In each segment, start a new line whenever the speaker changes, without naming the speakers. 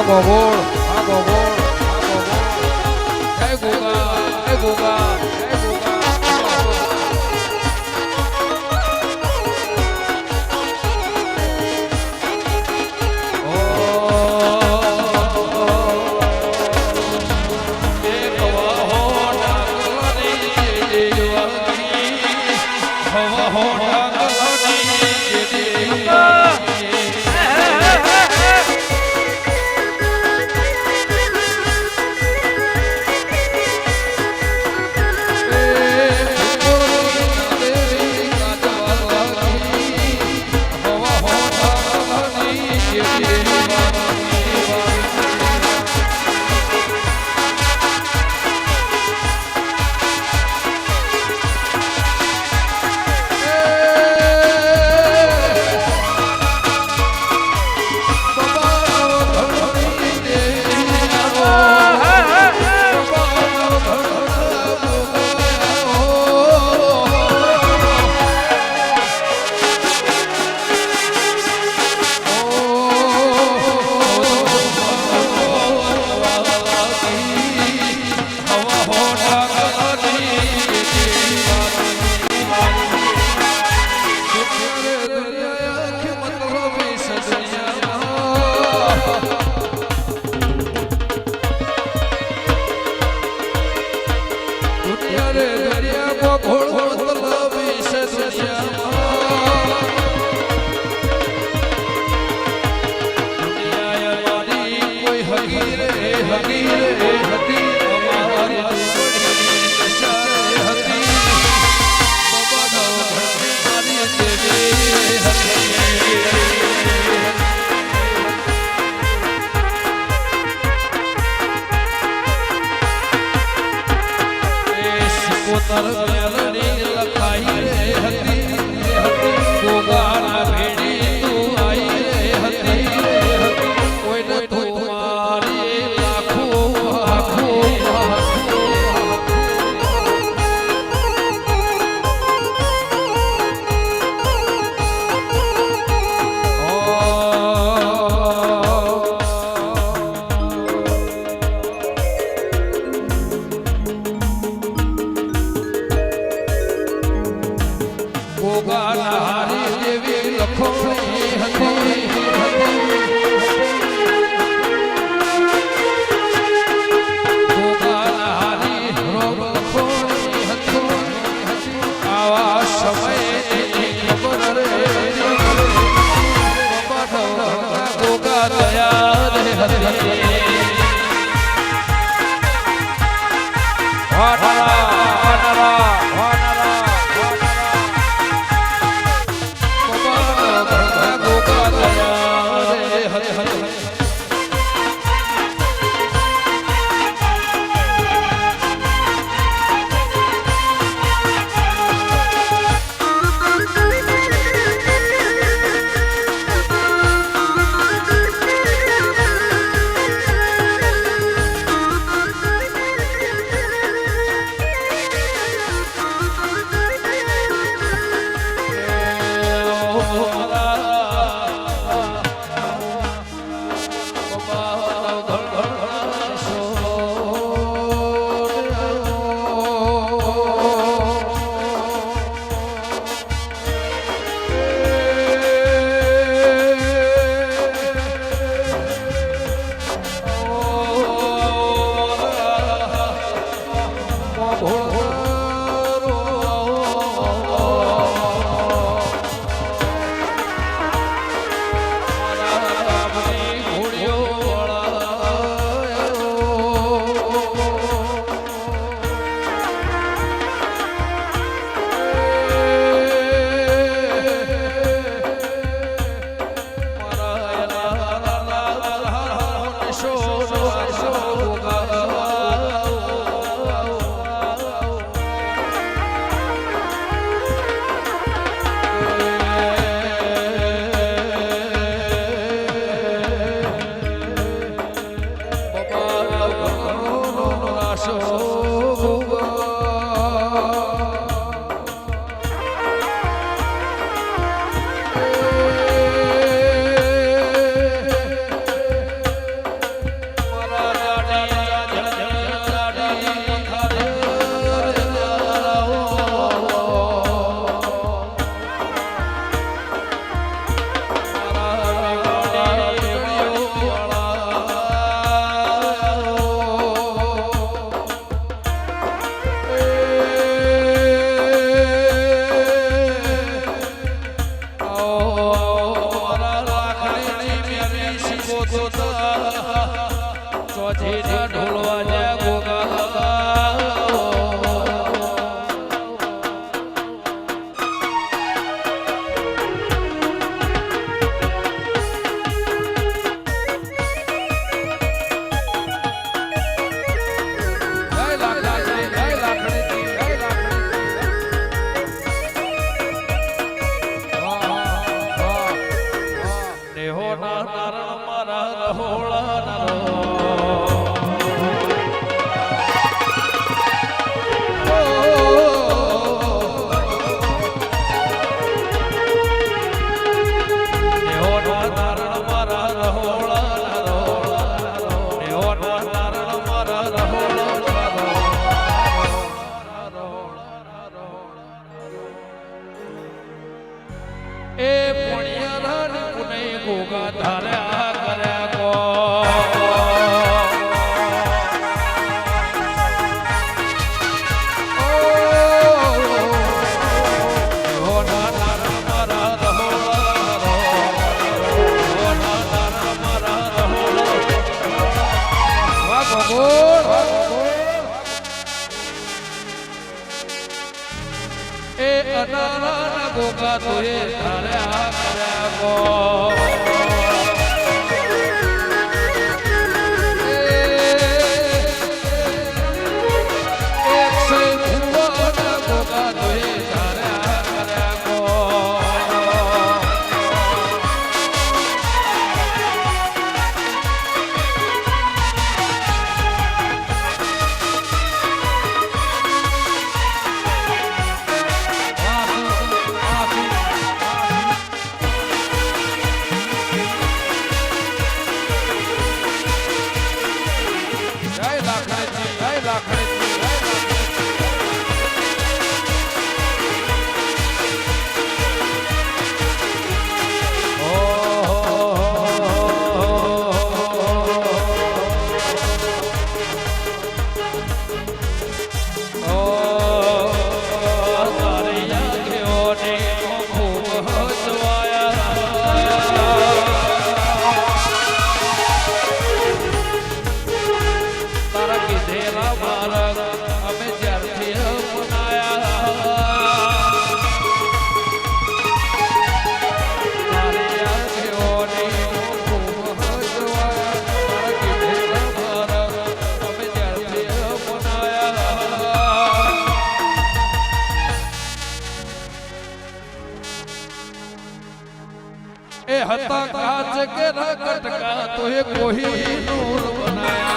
આ ગોગોળ આ ગોગોળ આ ગોગોળ જય ગોગા જય ગોગા પોતર મેલ Oh. tua ताका जगेरा कटका तो ये कोई नूर बनाया।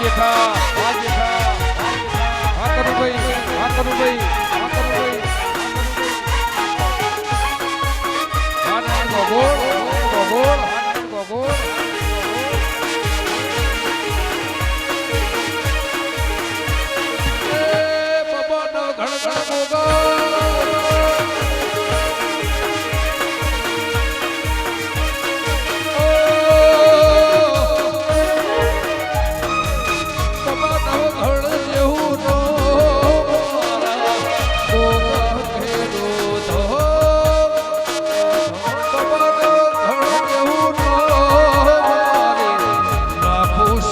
જેઠા વાહ જેઠા હા કનુભાઈ હા કનુભાઈ હા કનુભાઈ હા, નારાયણ ગોગોળ ગોગોળ, હા, નારાયણ ગોગોળ. એ પવન ઘણઘણ ગોગોળ.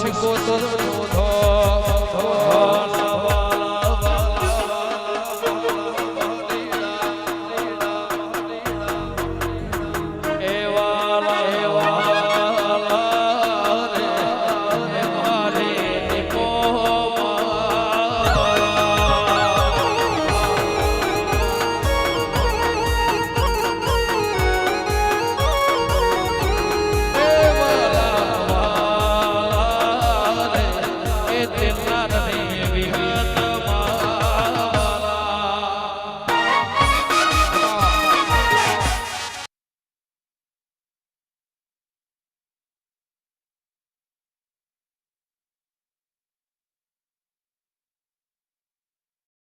શકો તો